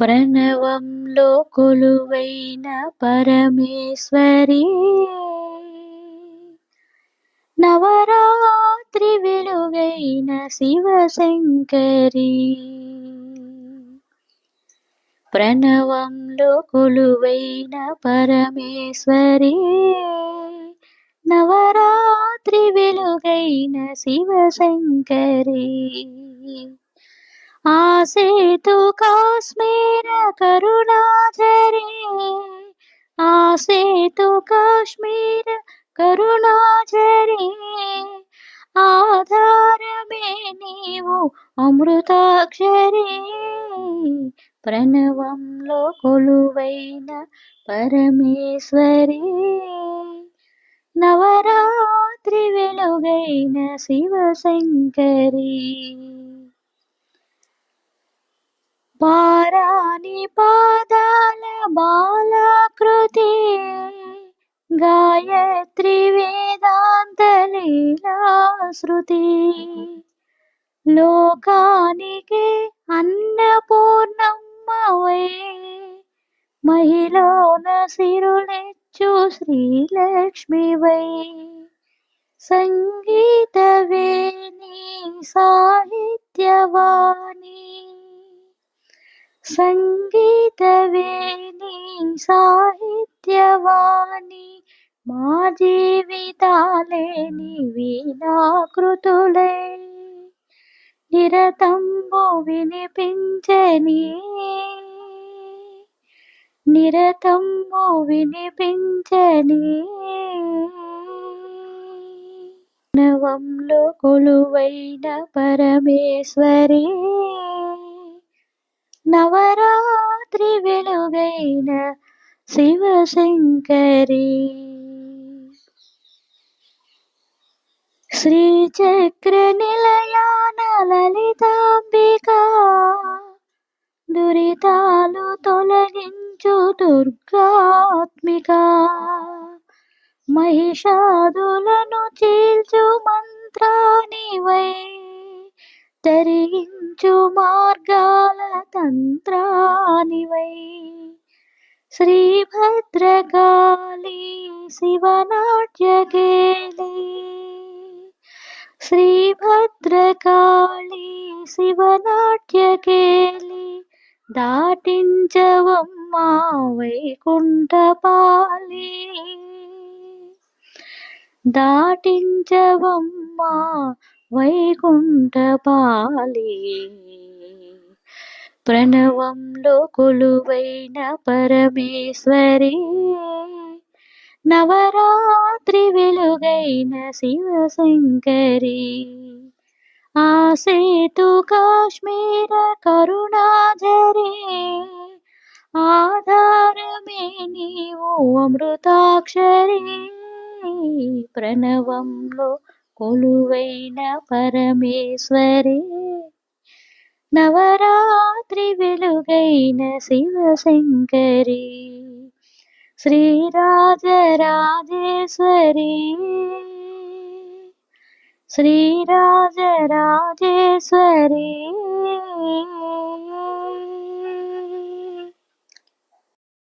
ప్రణవంలో కొలువైన పరమేశ్వరి. నవరాత్రి వెలుగైన శివశంకరి. ప్రణవంలో కొలువైన పరమేశ్వరి. నవరాత్రి వెలుగైన శివశంకరి. ఆసేతు కాశ్మీర కరుణాచరి ఆసేతు కాశ్మీర కరుణాచరి ఆధారమే నీవు అమృతాక్షరి ప్రణవంలో కొలువైన పరమేశ్వరి నవరాత్రి వెలుగైన శివశంకరి పారాని పాదాల బాలాకృతి గాయత్రి వేదాంత లీలాశ్రుతి. లోకానికి అన్నపూర్ణమ్మవై మహిళన సిరులెచ్చు శ్రీలక్ష్మివై. సంగీతవేణి సాహిత్యవా సంగీతవేణి సాహిత్యవాణి మా జీవితాలేని వీణాకృతులే. నిరతంబు వినిపించని నిరతంబు వినిపించని నవంలో కొలువైన పరమేశ్వరి నవరాత్రి వెలుగైన శివశంకరి. శ్రీచక్ర నిలయాన లలితాంబిక దురితాలు తొలగించు దుర్గాత్మిక మహిషాదులను చీల్చు మంత్రానివై తరించు మార్గాల శ్రీభద్రకాళి శివనాట్యకేళి. శ్రీభద్రకాళి శివనాట్యకేళి దాటించవమ్మా వైకుంఠపాలి దాటించవమ్మా వైకుంఠపాలి ప్రణవంలో కొలువైన పరమేశ్వరి నవరాత్రి వెలుగైన శివశంకరి. ఆసేతు కాశ్మీర కరుణాజరి ఆధారమే నీవు అమృతాక్షరి. ప్రణవంలో కొలువైన పరమేశ్వరి. నవరాత్రి వెలుగైన శివశంకరి శ్రీరాజరాజేశ్వరి శ్రీరాజరాజేశ్వరి